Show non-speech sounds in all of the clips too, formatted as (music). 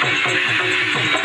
パンパンパンパン。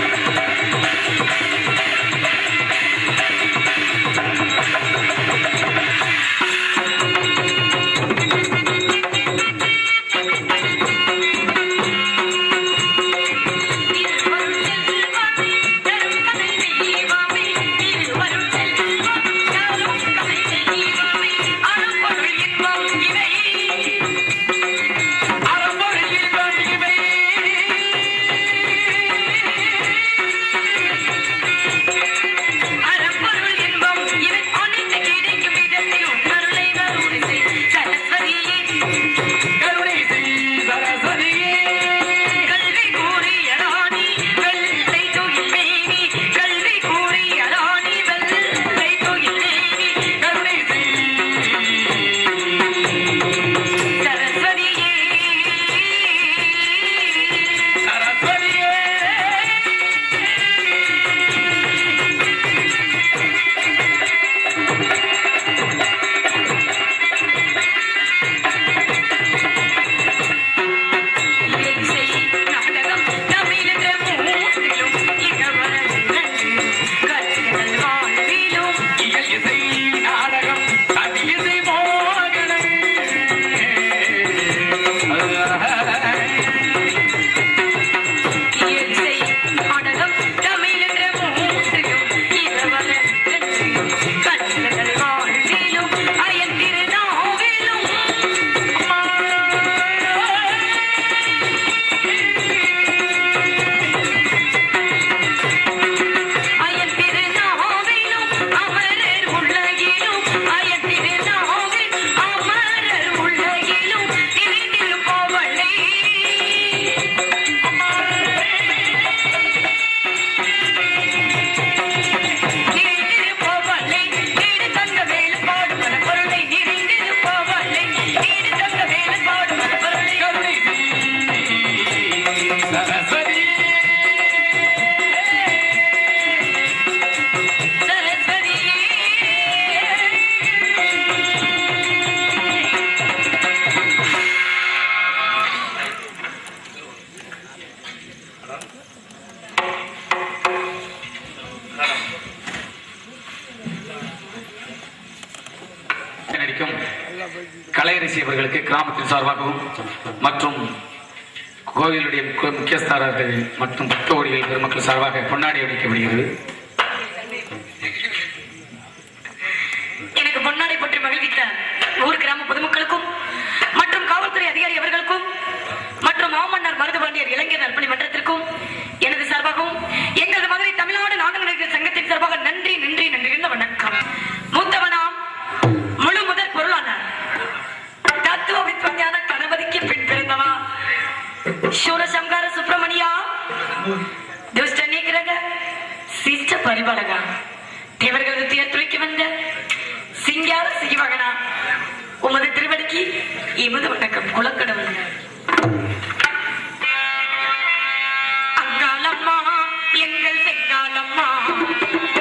கலையரசி அவர்களுக்கு கிராமத்தின் சார்பாகவும் மற்றும் கோவிலுடைய முக்கியஸ்தாரர்கள் மற்றும் பக்தோடிகள் பெருமக்கள் சார்பாக பொன்னாடி அளிக்கப்படுகிறது Thank (laughs) you.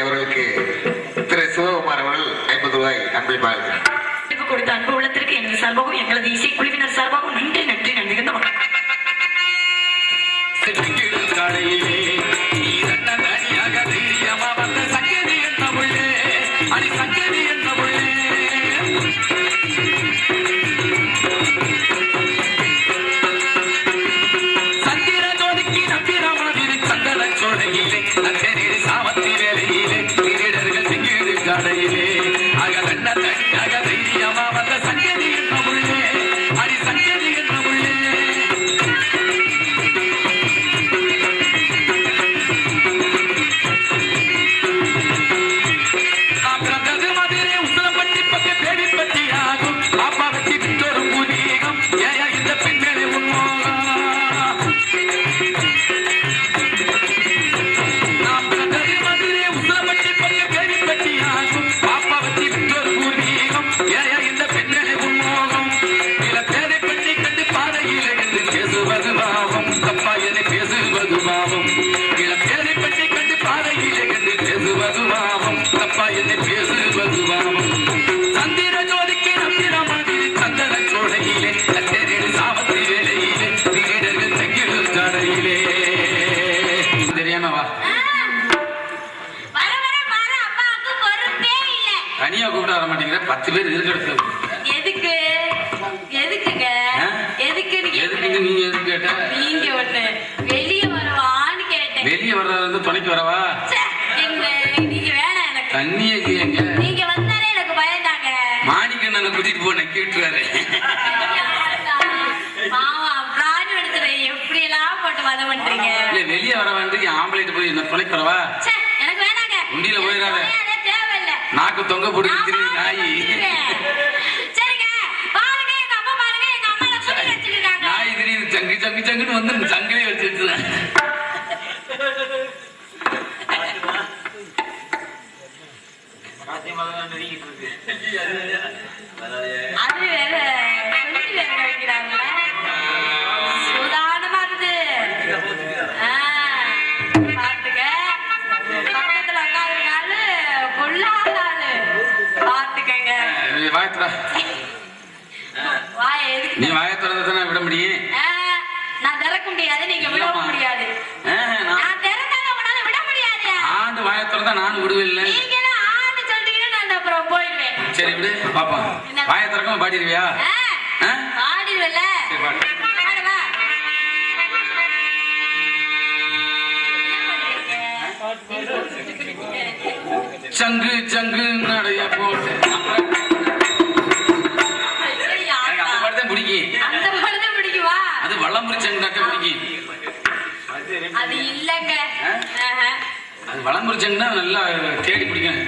அவர்களுக்கு திரு சிவகுமார் அவர்கள் ஐம்பது ரூபாய் அன்பிப்பார் கொடுத்த அன்பு உள்ளத்திற்கு எங்கள் சார்பாகவும் எங்களது இசை குழுவினர் சார்பாகவும் நன்றி நன்றி நன்றி கடையிலே தண்ணியே எங்க நீங்க வந்தாலே எனக்கு பயந்தாங்க. மாணிக்கண்ணனை கூட்டிட்டு போ நக்கி விட்டுறாரு மாமா பிராணி எடுத்துட்டு எப்படி எல்லாம் போட்டு வத பண்றீங்க? இல்ல வெளியே வர வேண்டிய ஆம்பளைட்டு போய் என்ன துணைக்கு வரவா ச்சே, எனக்கு வேணாங்க. உண்டியில போயிடாத. தேவையில்லை. நாக்கு தொங்க போட்டு நாய். சரிங்க பாருங்க நாய் திடீர்னு சங்கு சங்கு சங்குன்னு வந்து சங்கிலே அது வேற சொல்லி வேற வைக்கிறாங்களே? சுதாரணமா இருக்குது. பாத்துக்க. பக்கத்துல உட்காந்துருக்காரு பொல்லாத ஆளு. பாத்துக்கங்க. நீ வாய திறந்து தானே விட முடியும்? நான் திறக்க முடியாது நீங்க விடவும் முடியாது. நான் நான் உங்களால விட முடியாது. ஆண்டு வாய திறந்தா நானும் விடுவேன் சரி விடு பாப்பா. வாய திறக்காம பாடிடுவியா? ஆ, ஆ? ஆடிடுவல்ல சரி பாடு. ஆடு வா. சங்கு சங்கு நடைய போட்டு. அந்த ஆட்டா. பாட்டு தான் பிடிக்கும் அந்த படத்தை பிடிக்குமா அது வளம்புரி சங்குனாக்க பிடிக்கும் அது இல்லங்க. அது வளம்புரி சங்குனா நல்லா தேடி பிடிக்கும்.